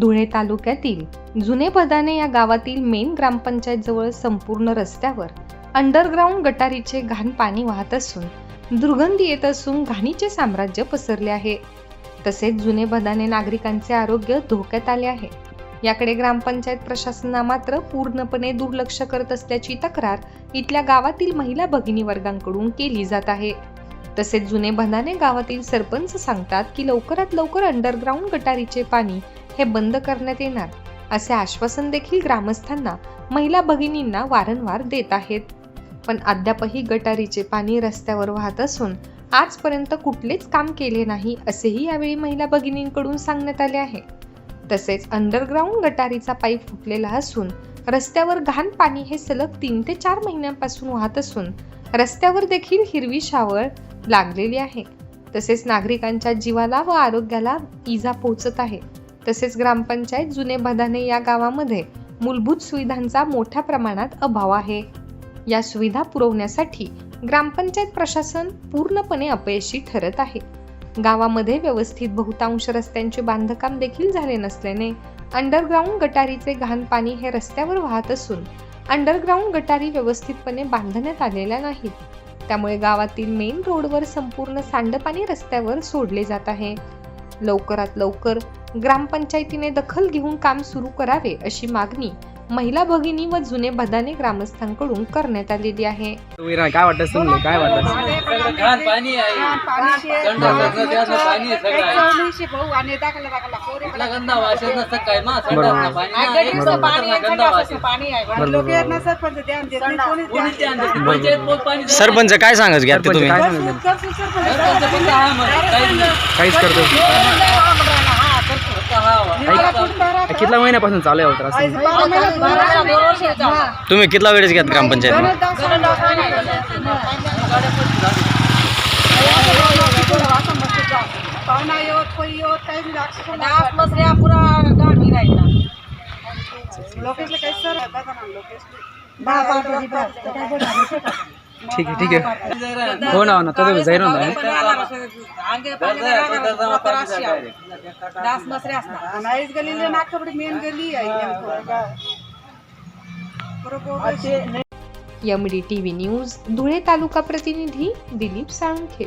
धुळे तालुक्यातील जुने पदाने या गावातील मेन ग्रामपंचायत जवळ संपूर्ण रस्त्यावर अंडरग्राऊंड गटारीचे घाण पाणी वाहत असून दुर्गंधी येत असून घाणीचे साम्राज्य पसरले आहे. तसेच जुने बदाने नागरिकांचे आरोग्य धोक्यात आले आहे. याकडे ग्रामपंचायत प्रशासना मात्र पूर्णपणे दुर्लक्ष करत असल्याची तक्रार इथल्या गावातील महिला भगिनी वर्गांकडून केली जात आहे. तसेच जुने बंधाने गावातील सरपंच सांगतात की लवकरात लवकर अंडरग्राऊंड गटारीचे पाणी हे बंद करण्यात येणार असे आश्वासन देखील ग्रामस्थांना महिला भगिनींना वारंवार देत आहेत. पण अद्यापही गटारीचे पाणी रस्त्यावर वाहत असून आजपर्यंत कुठलेच काम केले नाही असेही यावेळी महिला भगिनींकडून सांगण्यात आले आहे. तसेच अंडरग्राऊंड गटारीचा पाईप फुटलेला असून रस्त्यावर घाण पाणी हे सलग तीन ते चार महिन्यांपासून वाहत असून रस्त्यावर देखील हिरवी शावळ लागलेली आहे. तसेच नागरिकांच्या जीवाला व आरोग्याला इजा पोहोचत आहे. तसेच ग्रामपंचायत जुने बदाने या गावामध्ये मूलभूत सुविधांचा मोठ्या प्रमाणात अभाव आहे. या सुविधा पुरवण्यासाठी ग्रामपंचायत प्रशासन पूर्णपणे अपयशी ठरत आहे. गावामध्ये व्यवस्थित बहुतांश रस्त्यांचे बांधकाम देखील झाले नसल्याने अंडरग्राऊंड गटारीचे घाण पाणी हे रस्त्यावर वाहत असून अंडरग्राऊंड गटारी व्यवस्थितपणे बांधण्यात आलेल्या नाहीत. त्यामुळे गावातील मेन रोडवर संपूर्ण सांडपाणी रस्त्यावर सोडले जात आहे. लवकरात लवकर ग्रामपंचायतीने दखल घेऊन काम सुरू करावे अशी मागणी महिला भगिनी व जुने बदाने ग्रामस्थांकडून करण्यात आलेली आहे. विरा काय वाटतं काय वाटतं? पाणी पाणी. पाणी आहे, ध्यान देत नाही. सरपंच काय सांगायचं घ्या ते सरपंच तुम्ही? काय सांगितलं नाही. सरपंच. हा. काहीच करतो हा वा. कितला महिन्यापासून चालू आहे हो त्रास तुम्ही कितला वेळेस घ्यात ग्रामपंचायत ठीक आहे ठीक आहे. हो ना हो ना तो जाहीर होणार MD TV news Dhule taluka प्रतिनिधी दिलीप साळुंखे.